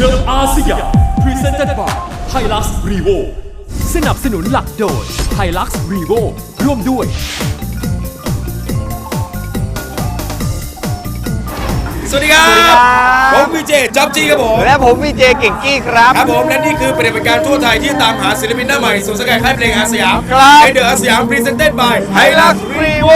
The ASEAN Presented by Hilux Revo สนับสนุนหลักโดย Hilux Revo ร่วมด้วยสวัสดีครั สวัสดีครับ ผมพีเจจ็อบจีครับผม และผมวีเจเก่งกี้ครับ ครับผมและนี่คือปฏิบัติการทั่วไทยที่ตามหาศิลปินหน้าใหม่สู่สกายค่ายเพลงอาสยามครับ ในเดอะอาสยามพรีเซนเต็ดบายไฮไฮลัลักกรีโว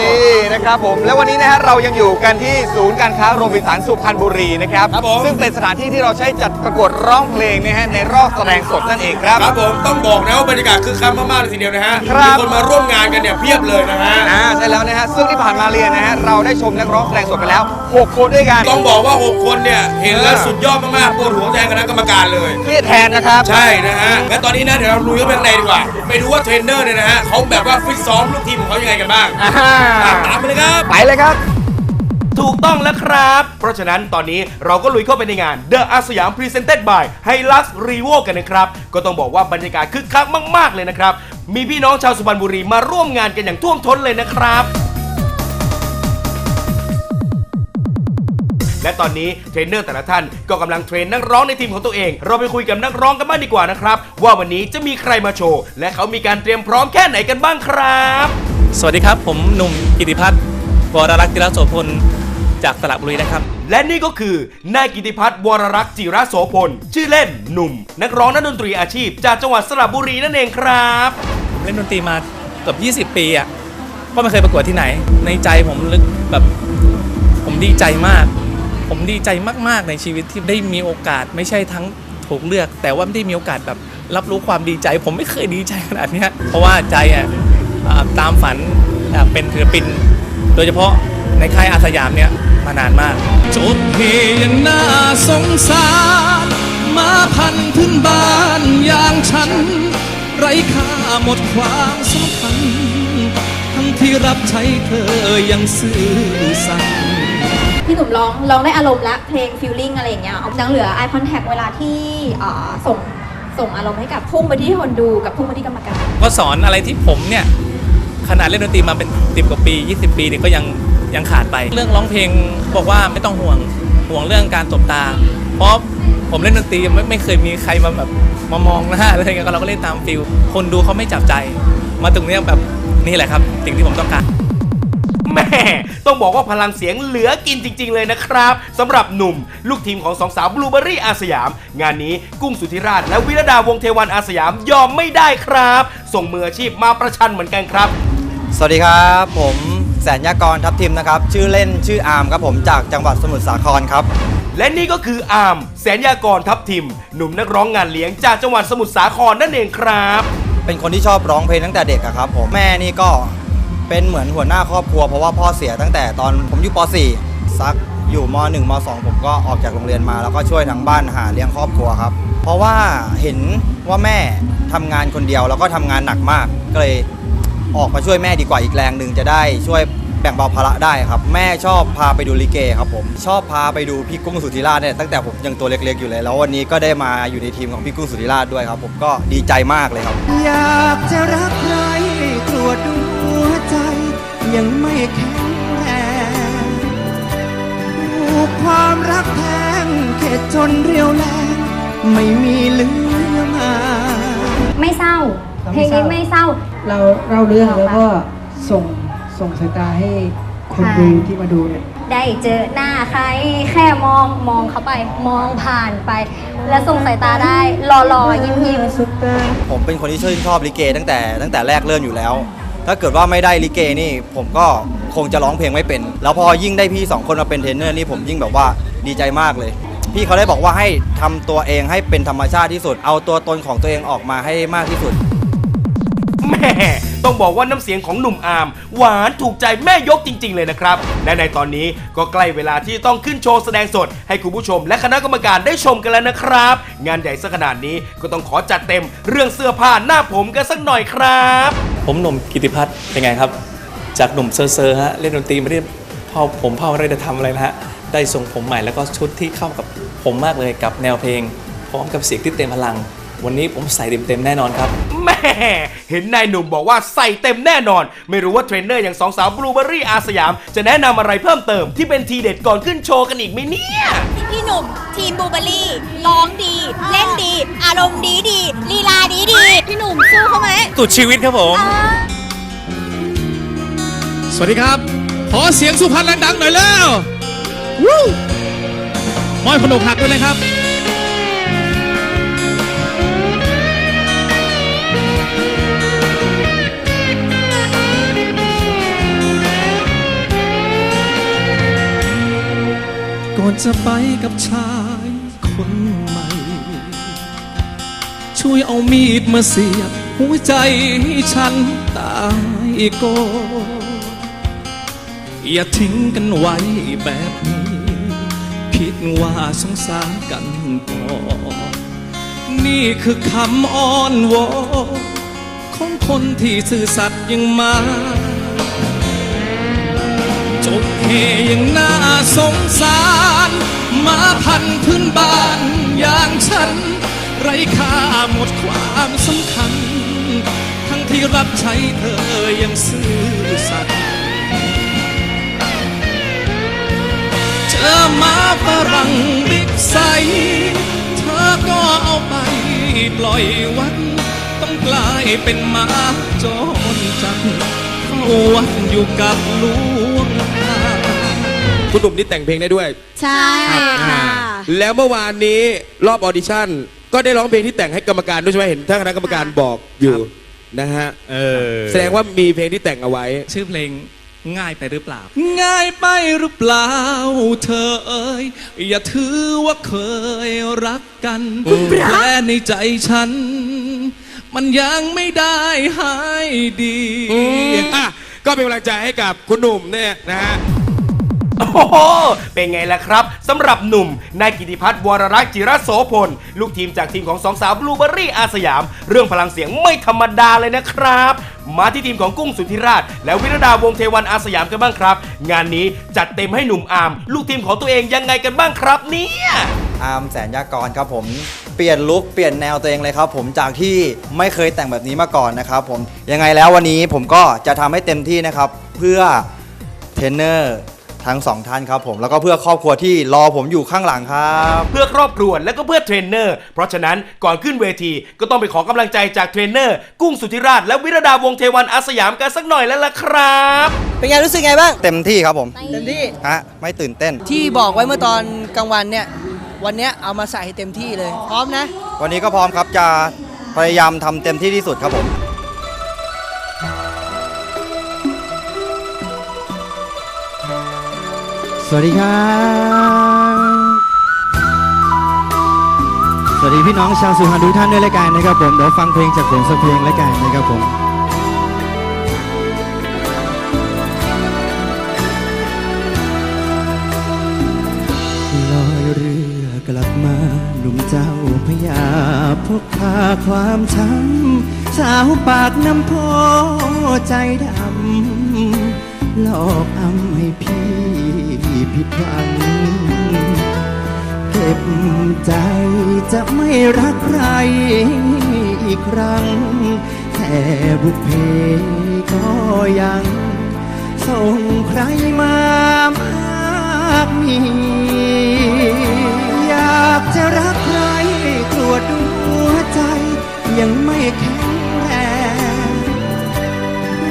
นี่นะครับผม และวันนี้นะฮะเรายังอยู่กันที่ศูนย์การค้าโรบินสันสุพรรณบุรีนะครับ ครับผม ซึ่งเป็นสถานที่ที่เราใช้จัดประกวดร้องเพลงนะฮะในรอบแสดงสดนั่นเองครับ ครับผมต้องบอกนะว่าบรรยากาศคึกคักมากๆเลยทีเดียวนะฮะครับ มีคนมาร่วมงานกันเนี่ยเพียบเลยนะฮะ อ่าใช่แล้วนะฮะซึ่งที่ผ่านมาเรียนนะฮะเราได้ชมนักร้องแสดงสดไปแล้ว 6คนด้วยกันต้องบอกว่า 6 คนเนี่ย เห็นแล้วสุดยอดมากๆปวดหัวแทนคณะกรรมการเลย เครียดแทนนะครับ ใช่นะฮะงั้นตอนนี้นะเดี๋ยวเราลุยเข้าไปข้างในดีกว่า ไปดูว่าเทรนเนอร์เนี่ยนะฮะเขาแบบว่าฟิตซ้อมลูกทีมของเขายังไงกันบ้างอ่าอะตามไปเลยครับ ไปเลยครับ ถูกต้องแล้วครับ เพราะฉะนั้นตอนนี้เราก็ลุยเข้าไปในงาน The อาสยาม Presented by Hilux Revo กันนะครับ ก็ต้องบอกว่าบรรยากาศคึกคักมาก ๆ เลยนะครับ มีพี่น้องชาวสุพรรณบุรีมาร่วมงานกันอย่างท่วมท้นเลยนะครับ และตอนนี้เทรนเนอร์แต่ละท่านก็กำลังเทรนนักร้องในทีมของตัวเอง เราไปคุยกับนักร้องกันบ้างดีกว่านะครับ ว่าวันนี้จะมีใครมาโชว์ และเขามีการเตรียมพร้อมแค่ไหนกันบ้างครับ สวัสดีครับ ผมหนุ่มกิติพัฒน์วรรักษ์จิรโสพลจากสระบุรีนะครับ และนี่ก็คือนายกิติพัฒน์วรรักษ์จิระโสพล ชื่อเล่นหนุ่ม นักร้องนักดนตรีอาชีพ จากจังหวัดสระบุรีนั่นเองครับผมเล่นดนตรีมาเกือบ20 ปีอะก็ไม่เคยประกวดที่ไหน ในใจผมลึกแบบผมดีใจมาก ผมดีใจมาก ๆ ในชีวิตที่ได้มีโอกาสไม่ใช่ทั้งถูกเลือก แต่ว่าได้มีโอกาสแบบรับรู้ความดีใจ ผมไม่เคยดีใจขนาดนี้เพราะว่าใจอะตามฝันเป็นศิลปิน โดยเฉพาะในค่ายอาสยามเนี่ยมานานมากจดเหยังน่าสงสารมาพันถึงบ้านอย่างฉัน ไร้ค่าหมดความสำคัญ ทั้งที่รับใช้เธอยังซื่อสัตย์ พี่หนุ่มร้องร้องได้อารมณ์และเพลงฟิลลิ่งอะไรอย่างเงี้ยยังเหลือ eye contact เวลาที่ส่งส่งอารมณ์ให้กับพุ่งไปที่คนดูกับพุ่งไปที่กรรมการก็สอนอะไรที่ผมเนี่ยขนาดเล่นดนตรีมาเป็นสิบกว่าปี 20 ปีเนี่ยก็ยังยังขาดไป เรื่องร้องเพลงบอกว่าไม่ต้องห่วงห่วงเรื่องการตบตา เพราะผมเล่นดนตรีไม่ไม่เคยมีใครมาแบบมามองหน้าอะไรเงี้ยก็เราก็เล่นตามฟิลคนดูเขาไม่จับใจ มาตรงเนี้ยแบบนี่แหละครับ สิ่งที่ผมต้องการ แม่ต้องบอกว่าพลังเสียงเหลือกินจริง ๆ เลยนะครับสำหรับหนุ่ม ลูกทีมของสองสาวบลูเบอรี่อาสยาม งานนี้กุ้งสุธิราช และวิรดาวงศ์เทวันอาสยามยอมไม่ได้ครับ ส่งมืออาชีพมาประชันเหมือนกันครับ สวัสดีครับ ผมแสนยากรทัพทิมนะครับ ชื่อเล่นชื่ออาร์มครับผมจากจังหวัดสมุทรสาครครับ และนี่ก็คืออาร์มแสนยากรทัพทิม หนุ่มนักร้องงานเลี้ยงจากจังหวัดสมุทรสาครนั่นเองครับ เป็นคนที่ชอบร้องเพลงตั้งแต่เด็กอะครับผมแม่นี่ก็ เป็นเหมือนหัวหน้าครอบครัวเพราะว่าพ่อเสียตั้งแต่ตอนผมอยู่ป .4 ซักอยู่ม .1 ม .2 ผมก็ออกจากโรงเรียนมาแล้วก็ช่วยทางบ้านหาเลี้ยงครอบครัวครับ เพราะว่าเห็นว่าแม่ทำงานคนเดียวแล้วก็ทำงานหนักมาก ก็เลยออกมาช่วยแม่ดีกว่าอีกแรงหนึ่งจะได้ช่วยแบ่งเบาภาระได้ครับ แม่ชอบพาไปดูลิเกครับผม ชอบพาไปดูพี่กุ้งสุธิราชเนี่ยตั้งแต่ผมยังตัวเล็กๆอยู่เลย แล้ววันนี้ก็ได้มาอยู่ในทีมของพี่กุ้งสุธิราชด้วยครับ ผมก็ดีใจมากเลยครับ อยากจะรักใครตรวดู ยังไม่แข็งแรงถูกความรักแทงเข็ดจนเรียวแรงไม่มีเหลือมา ไม่เศร้า เพลงนี้ไม่เศร้า เราเราเรื่องแล้วก็ส่งส่งสายตาให้คนใช่ดูที่มาดูเนี่ยได้เจอหน้าใครแค่มองมองเขาไป มองผ่านไป แล้วส่งสายตาได้รอรอๆยิ้มยิ้มผมเป็นคนที่ชื่นชอบลิเกตั้งแต่ตั้งแต่แรกเริ่มอยู่แล้ว ถ้าเกิดว่าไม่ได้ลิเกนี่ ผมก็คงจะร้องเพลงไม่เป็น แล้วพอยิ่งได้พี่สองคนมาเป็นเทรนเนอร์นี่ผมยิ่งแบบว่าดีใจมากเลย พี่เขาได้บอกว่าให้ทำตัวเองให้เป็นธรรมชาติที่สุด เอาตัวตนของตัวเองออกมาให้มากที่สุด แม่ต้องบอกว่าน้ำเสียงของหนุ่มอาร์มหวานถูกใจแม่ยกจริง ๆ เลยนะครับ และในตอนนี้ก็ใกล้เวลาที่ต้องขึ้นโชว์แสดงสด ให้คุณผู้ชมและคณะกรรมการได้ชมกันแล้วนะครับ งานใหญ่สักขนาดนี้ก็ต้องขอจัดเต็มเรื่องเสื้อผ้าหน้าผมกันสักหน่อยครับ ผมหนุ่มกิติพัฒน์เป็นไงครับ จากหนุ่มเซอร์เซอร์ฮะเล่นดนตรีไม่ได้เผาผมเผาไม่ได้ทำอะไรนะฮะได้ทรงผมใหม่แล้วก็ชุดที่เข้ากับผมมากเลยกับแนวเพลง พร้อมกับเสียงที่เต็มพลัง วันนี้ผมใส่เต็มๆแน่นอนครับ แม่เห็นนายหนุ่มบอกว่าใส่เต็มแน่นอน ไม่รู้ว่าเทรนเนอร์อย่างสองสาวบลูเบอรี่อาสยาม จะแนะนำอะไรเพิ่มเติมที่เป็นทีเด็ดก่อนขึ้นโชว์กันอีกไหมเนี่ยจพี่หนุ่ม ทีมบูเบอรี่ร้องดี เล่นดี อารมณ์ดีดีลีลาดีดีพี่หนุ่มสู้เขาไหมสุดชีวิตครับผม สวัสดีครับ ขอเสียงสุพรรณดังๆหน่อยแล้ววู้มอยขนมหักด้วยเลยครับ ก่อนจะไปกับชายคนใหม่ ช่วยเอามีดมาเสียบหัวใจให้ฉันตายก่อนอย่าทิ้งกันไว้แบบนี้ คิดว่าสงสารกันก่อนนี่คือคำอ้อนวอนของคนที่ซื่อสัตย์ยังมา เฮยังน่าสงสารมาพันพื้นบ้านอย่างฉัน ไร้ค่าหมดความสำคัญ ทั้งที่รับใช้เธอยังซื่อสัตย์เจอมาฝรั่งบิ๊กไซเธอก็เอาไปปล่อยวัดต้องกลายเป็นหมาจรจัดเข้าวัดอยู่กับหลวง คุณหนุ่มนี่แต่งเพลงได้ด้วยใช่ค่ะ แล้วเมื่อวานนี้รอบออดิชั่น ก็ได้ร้องเพลงที่แต่งให้กรรมการด้วยใช่ไหมเห็นท่านคณะกรรมการบอกอยู่นะฮะแสดงว่ามีเพลงที่แต่งเอาไว้ ชื่อเพลงง่ายไปหรือเปล่า ง่ายไปหรือเปล่า เธอเอ่ยอย่าถือว่าเคยรักกันและในใจฉัน มันยังไม่ได้หายดีอะก็เป็นกำลังใจให้กับคุณหนุ่มเนี่ยนะฮะ โอ้โห เป็นไงล่ะครับสำหรับหนุ่มนายกิติพัฒน์วรรักษ์จิรโสพล ลูกทีมจากทีมของสองสาวบลูเบอรี่อาสยาม เรื่องพลังเสียงไม่ธรรมดาเลยนะครับ มาที่ทีมของกุ้งสุทธิราช และวิรดาวงเทวันอาสยามกันบ้างครับ งานนี้จัดเต็มให้หนุ่มอาร์มลูกทีมของตัวเองยังไงกันบ้างครับเนี่ยอาร์มแสนยากรครับผมเปลี่ยนลุคเปลี่ยนแนวตัวเองเลยครับผมจากที่ไม่เคยแต่งแบบนี้มาก่อนนะครับผมยังไงแล้ววันนี้ผมก็จะทำให้เต็มที่นะครับเพื่อเทรนเนอร์ ทั้งสองท่านครับผมแล้วก็เพื่อครอบครัวที่รอผมอยู่ข้างหลังครับ เพื่อครอบครัวและก็เพื่อเทรนเนอร์ เพราะฉะนั้นก่อนขึ้นเวทีก็ต้องไปขอกำลังใจจากเทรนเนอร์ กุ้งสุธิราช และวิรดาวงศ์เทวันอาสยามกันสักหน่อยแล้วล่ะครับ เป็นไงรู้สึกไงบ้างเต็มที่ครับผมเต็มที่ฮะไม่ตื่นเต้น ที่บอกไว้เมื่อตอนกลางวันเนี่ยวันเนี้ยเอามาใส่ให้เต็มที่เลย พร้อมนะ วันนี้ก็พร้อมครับจะพยายามทำเต็มที่ที่สุดครับผม สวัสดีครับ สวัสดีพี่น้องชาวสุพรรณทุกท่านด้วยละกันนะครับผมเดี๋ยวฟังเพลงจากผมสักเพลงละกันนะครับผมลอยเรือกลับมาหนุ่มเจ้าพญาพกพาความช้ำสาวปากน้ำโพใจดำหลอกอำให้พี่ ผิดหวังเก็บใจจะไม่รักใครอีกครั้ง แต่บุพเพก็ยังส่งใครมามากมีอยากจะรักใครตรวจดูหัวใจ ยังไม่แข็งแรง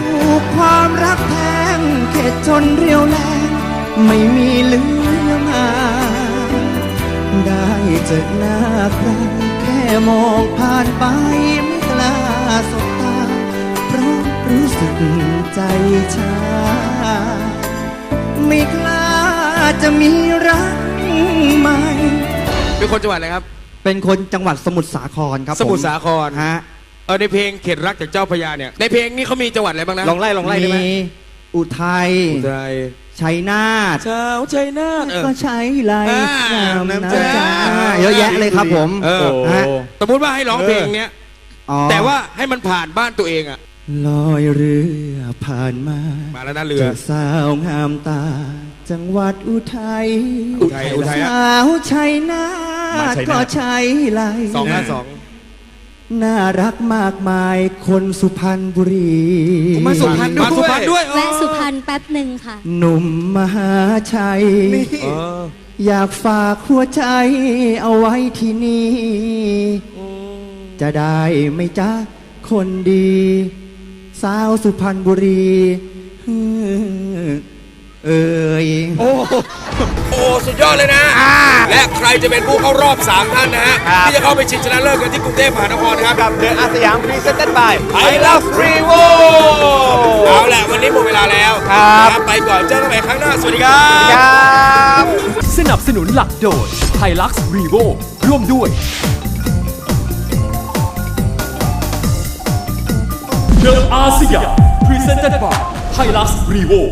ถูกความรักแทงเข็ดจนเรียวแรงไม่มี เจอหน้าใครแค่มองผ่านไปไม่กล้าสบตา เพราะรู้สึกใจชา ไม่กล้าจะมีรักใหม่ เป็นคนจังหวัดอะไรครับ เป็นคนจังหวัดสมุทรสาครครับสมุทรสาครฮะเออในเพลงเข็ดรักจากเจ้าพญาเนี่ยในเพลงนี้เขามีจังหวัดอะไรบ้างนะลองไล่ลองไล่ได้ไหมอุทัยอุทัย ชัยนาทชาวชัยนาทเออ ก็ใช้ไหลอ่าน้ำน้ำใจ ใจเยอะแยะเลยครับผมเออฮะสมมติว่าให้ร้องเพลงเนี้ย อ๋อแต่ว่าให้มันผ่านบ้านตัวเองอะลอยเรือผ่านมา มาแล้วนะเรือเจอสาวงามตา จังหวัดอุทัยอุทัยอุทัยอะ สาวชัยนามาทชัยนาท ก็ใช้ไหล สองห้าสอง น่ารักมากมายคนสุพรรณบุรีมาสุพรรณด้วยมาสุพรรณด้วยแวะสุพรรณแป๊บหนึ่งค่ะ หนุ่มมหาชัยเอออยากฝากหัวใจเอาไว้ที่นี่ จะได้ไหม่จ้าคนดี สาวสุพรรณบุรีฮือ เอ่ย โอ้โหสุดยอดเลยนะและใครจะเป็นผู้เข้ารอบ 3 ท่านนะฮะ ครับ ที่จะเข้าไปชิงชนะเลิศกันที่กรุงเทพมหานครนะครับกับเดอะอาสยามพรีเซนต์บายไอลัฟรีโวเอาแหละวันนี้หมดเวลาแล้วครับ นะไปก่อนเจอกันใหม่ครั้งหน้า สวัสดีครับ ครับ สนับสนุนหลักโดย Hilux Revo ร่วมด้วย The ASEAN Presented by Hilux Revo